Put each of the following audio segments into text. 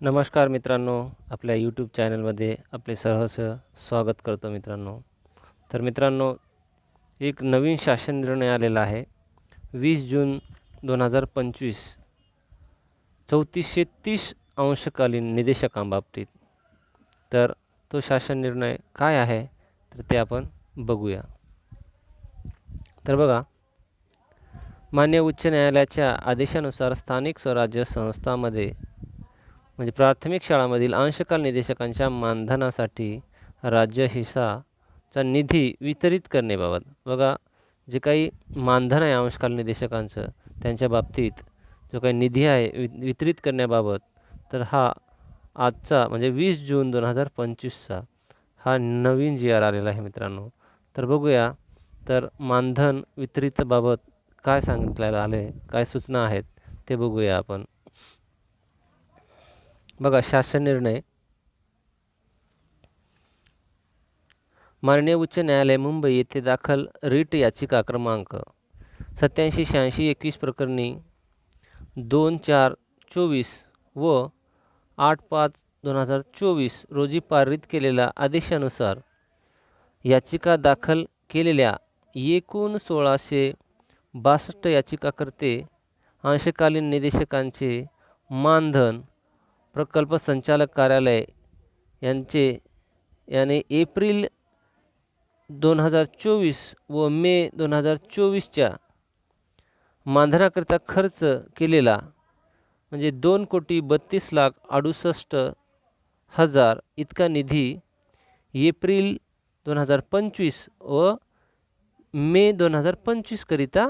नमस्कार मित्रांनो आपल्या यूट्यूब चॅनलमध्ये आपले सहर्ष स्वागत करतो मित्रांनो. तर मित्रांनो एक नवीन शासन निर्णय आलेला आहे. वीस जून दोन हजार पंचवीस चौतीसशे तीस अंशकालीन निदेशकांबाबतीत तर तो शासन निर्णय काय आहे? तर ते आपण बघूया. तर बघा मान्य उच्च न्यायालयाच्या आदेशानुसार स्थानिक स्वराज्य संस्थांमध्ये म्हणजे प्राथमिक शाळांमधील अंशकाल निदेशकांच्या मानधनासाठी राज्य हिस्साचा निधी वितरित करण्याबाबत. बघा जे काही मानधन आहे अंशकाल निदेशकांचं त्यांच्या बाबतीत जो काही निधी आहे वि वितरित करण्याबाबत तर हा आजचा म्हणजे वीस जून दोन हजार पंचवीसचा हा नवीन जी आर आलेला आहे मित्रांनो. तर बघूया तर मानधन वितरितबाबत काय सांगितलेलं आलं आहे काय सूचना आहेत ते बघूया आपण. बघा शासन निर्णय. माननीय उच्च न्यायालय मुंबई येथे दाखल रिट याचिका क्रमांक सत्याऐंशी शहाऐंशी एकवीस प्रकरणी दोन चार चोवीस व आठ पाच दोन हजार चोवीस रोजी पारित केलेल्या आदेशानुसार याचिका दाखल केलेल्या एकूण सोळाशे बासष्ट याचिकाकर्ते अंशकालीन निदेशकांचे मानधन प्रकल्प संचालक कार्यालय यांचे याने एप्रिल दोन हजार चोवीस व मे दोन हजार चोवीसच्या मानधनाकरिता खर्च केलेला म्हणजे दोन कोटी बत्तीस लाख अडुसष्ट हजार इतका निधी एप्रिल दोन हजार पंचवीस व मे दोन हजार पंचवीसकरिता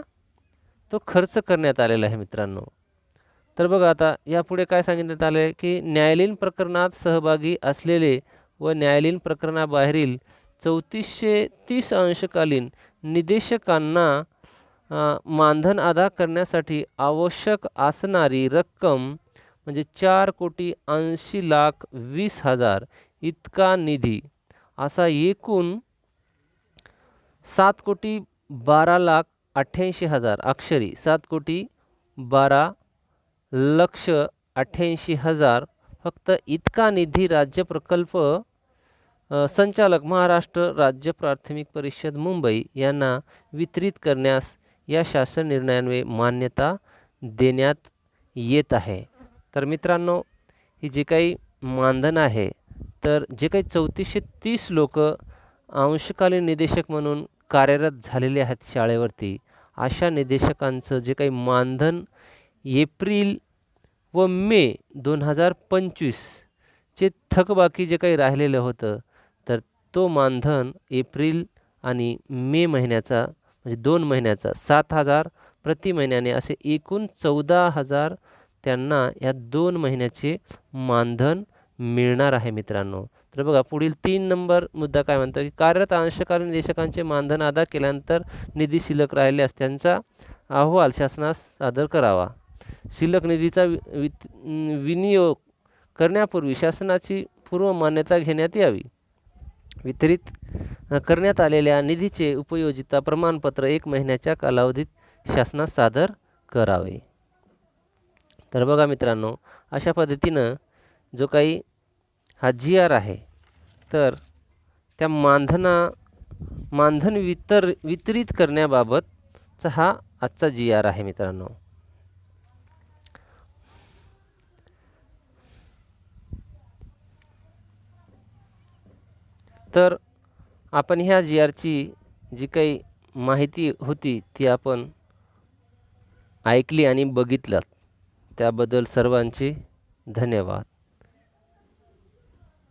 तो खर्च करण्यात आलेला आहे मित्रांनो. तर बघा आता यापुढे काय सांगितण्यात आलं आहे की न्यायालयीन प्रकरणात सहभागी असलेले व न्यायालयीन प्रकरणाबाहेरील चौतीसशे तीस अंशकालीन निदेशकांना मानधन अदा करण्यासाठी आवश्यक असणारी रक्कम म्हणजे चार कोटी ऐंशी लाख वीस हजार इतका निधी. असा एकूण सात कोटी बारा लाख अठ्ठ्याऐंशी हजार अक्षरी सात कोटी बारा लक्ष अठ्ठ्याऐंशी हजार. फक्त इतका निधी राज्य प्रकल्प संचालक महाराष्ट्र राज्य प्राथमिक परिषद मुंबई यांना वितरित करण्यास या शासन निर्णयान्वये मान्यता देण्यात येत आहे. तर मित्रांनो ही जे काही मानधन आहे तर जे काही चौतीसशे तीस लोक अंशकालीन निदेशक म्हणून कार्यरत झालेले आहेत शाळेवरती अशा निदेशकांचं जे काही मानधन एप्रिल व मे दोन हजार पंचवीसचे थकबाकी जे काही राहिलेलं होतं तर तो मानधन एप्रिल आणि मे महिन्याचा म्हणजे दोन महिन्याचा सात हजार प्रति महिन्याने असे एकूण चौदा हजार त्यांना या दोन महिन्याचे मानधन मिळणार आहे मित्रांनो. तर बघा पुढील तीन नंबर मुद्दा काय म्हणतो की कार्यरत अंशकालीन निदेशकांचे मानधन अदा केल्यानंतर निधी शिल्लक राहिल्यास त्यांचा अहवाल शासनास सादर करावा. शिल्लक निधीचा वि वित विनियोग करण्यापूर्वी शासनाची पूर्व मान्यता घेण्यात यावी. वितरित करण्यात आलेल्या निधीचे उपयोजिता प्रमाणपत्र एक महिन्याच्या कालावधीत शासनास सादर करावे. तर बघा मित्रांनो अशा पद्धतीनं जो काही हा जी आर आहे तर त्या मानधना मानधन वितर वितरित करण्याबाबतचा हा आजचा जी आर आहे मित्रांनो. तर आपण ह्या जी आरची जी काही माहिती होती ती आपण ऐकली आणि बघितलं त्याबद्दल सर्वांचे धन्यवाद.